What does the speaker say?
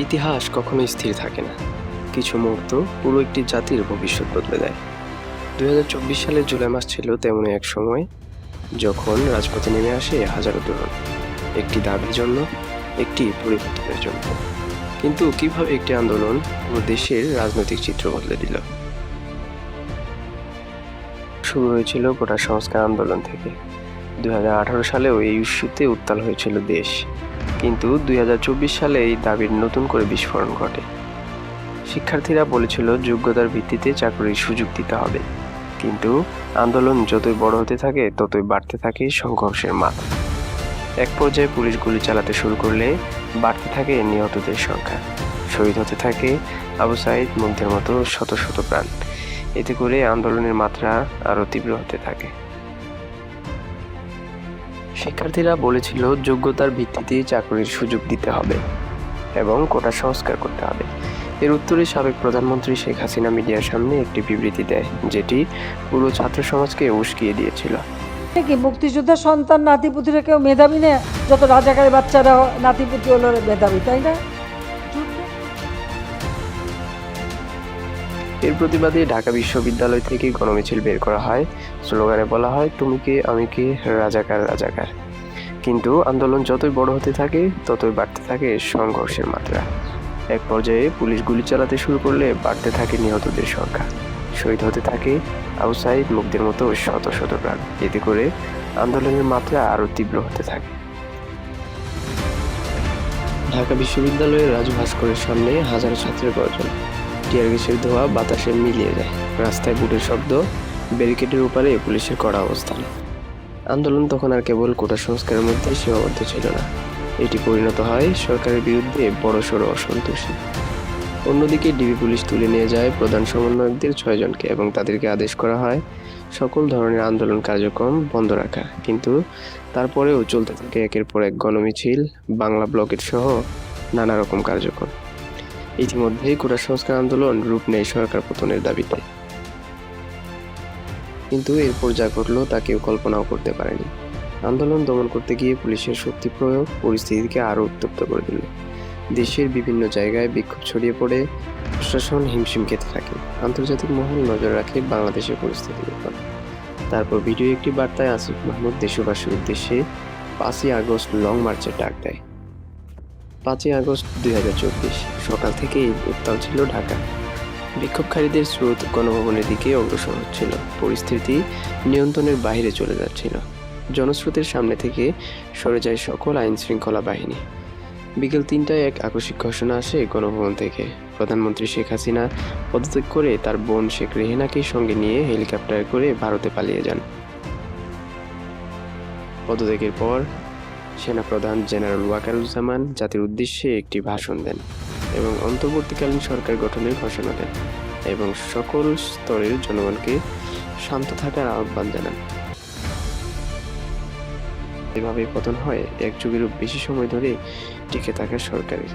ইতিহাস কখনোই স্থির থাকে না। কিছু মুহূর্ত পুরো একটি জাতির ভবিষ্যৎ বদলে দেয়। দুই সালের জুলাই মাস ছিল তেমনই এক সময় যখন রাজপথে নেমে আসে হাজারো তরুণ। একটি দাবির জন্য, একটি পরিবর্তনের জন্য। কিন্তু কীভাবে একটি আন্দোলন পুরো দেশের রাজনৈতিক চিত্র বদলে দিল? শুরু হয়েছিল গোটা সংস্কার আন্দোলন থেকে। দুই হাজার আঠারো সালেও এই ইস্যুতে উত্তাল হয়েছিল দেশ। কিন্তু দুই সালে এই দাবির নতুন করে বিস্ফোরণ ঘটে। শিক্ষার্থীরা বলেছিল যোগ্যতার ভিত্তিতে চাকরির সুযোগ দিতে হবে। কিন্তু আন্দোলন যতই বড় হতে থাকে, ততই বাড়তে থাকে সংঘর্ষের মাত্রা। এক পর্যায়ে পুলিশ গুলি চালাতে শুরু করলে বাড়তে থাকে নিহতদের সংখ্যা। শহীদ হতে থাকে আবু সাইদ মুগ্ধের মতো শত শত প্রাণ। এতে করে আন্দোলনের মাত্রা আরও তীব্র হতে থাকে। শিক্ষার্থীরা বলেছিল যোগ্যতার ভিত্তিতে চাকরির সুযোগ দিতে হবে এবং কোটা সংস্কার করতে হবে। এর উত্তরে সাবেক প্রধানমন্ত্রী শেখ হাসিনা মিডিয়ার সামনে একটি বিবৃতি দেয়, যেটি পুরো ছাত্র সমাজকে উস্কিয়ে দিয়েছিল। কি মুক্তিযোদ্ধার সন্তান নাতিপুতিরা কেউ মেধাবী না? যত রাজাকারের বাচ্চারা নাতিপুতি হলো মেধাবী, তাই না? এর প্রতিবাদে ঢাকা বিশ্ববিদ্যালয় থেকে গণমিছিল বের করা হয়। স্লোগানে বলা হয়, তুমি কে, আমি কে, রাজাকার রাজাকার। কিন্তু আন্দোলন যতই বড় হতে থাকে, ততই বাড়তে থাকে সংঘর্ষের মাত্রা। এক পর্যায়ে পুলিশ গুলি চালাতে শুরু করলে বাড়তে থাকে নিহতদের সংখ্যা। শহীদ হতে থাকে আউসাইড মুগ্ধের মতো শত শত প্রাণ। এতে করে আন্দোলনের মাত্রা আরও তীব্র হতে থাকে। ঢাকা বিশ্ববিদ্যালয়ের রাজু ভাস্করের সামনে হাজার ছাত্রের গর্জন। টিয়ার গ্যাসের ধোয়া বাতাসে মিলিয়ে যায় রাস্তায় বুটের শব্দ, ব্যারিকেডের উপরে পুলিশের কড়া অবস্থান। আন্দোলন তখন আর কেবল কোটা সংস্কারের মধ্যে সীমাবদ্ধ ছিল না। এটি পরিণত হয় সরকারের বিরুদ্ধে বড়সড় অসন্তোষে। অন্যদিকে ডিবি পুলিশ তুলে নিয়ে যায় প্রধান সমন্বয়কদের ছয়জনকে এবং তাদেরকে আদেশ করা হয়, সকল ধরনের আন্দোলন কার্যক্রম বন্ধ রাখা। কিন্তু তারপরেও চলতে থাকে একের পর এক গণমিছিল, বাংলা ব্লকেট সহ নানা রকম কার্যক্রম। ইতিমধ্যেই কোটা সংস্কার আন্দোলন রূপ নেয় সরকার পতনের দাবিতে। কিন্তু এরপর যা ঘটলো তা কেউ কল্পনাও করতে পারেনি। আন্দোলন দমন করতে গিয়ে পুলিশের শক্তি প্রয়োগ পরিস্থিতিকে আরও উত্তপ্ত করে দিল। দেশের বিভিন্ন জায়গায় বিক্ষোভ ছড়িয়ে পড়ে, প্রশাসন হিমশিম খেতে থাকে। আন্তর্জাতিক মহল নজর রাখে বাংলাদেশের পরিস্থিতির উপর তারপর ভিডিও একটি বার্তায় আসিফ মাহমুদ দেশবাসীর উদ্দেশ্যে পাঁচই আগস্ট লং মার্চের ডাক দেয়। পাঁচই আগস্ট দুই হাজার চব্বিশ। সকাল থেকেই উত্তাল ছিল ঢাকা। বিক্ষোভকারীদের স্রোত গণভবনের দিকে অগ্রসর হচ্ছিল। পরিস্থিতি নিয়ন্ত্রণের বাইরে চলে যাচ্ছিল। জনস্রোতের সামনে থেকে সরে যায় সকল আইন শৃঙ্খলা বাহিনী। বিকেল তিনটায় এক আকস্মিক ঘোষণা আসে গণভবন থেকে। প্রধানমন্ত্রী শেখ হাসিনা পদত্যাগ করে তার বোন শেখ রেহেনাকে সঙ্গে নিয়ে হেলিকপ্টার করে ভারতে পালিয়ে যান। পদত্যাগের পর সেনাপ্রধান জেনারেল ওয়াকারুজ্জামান জাতির উদ্দেশ্যে একটি ভাষণ দেন এবং অন্তর্বর্তীকালীন সরকার গঠনের ঘোষণা দেন এবং সকল স্তরের জনগণকে শান্ত থাকার আহ্বান জানান। এভাবে পতন হয় এক যুগেরও বেশি সময় ধরে টিকে থাকা সরকারের।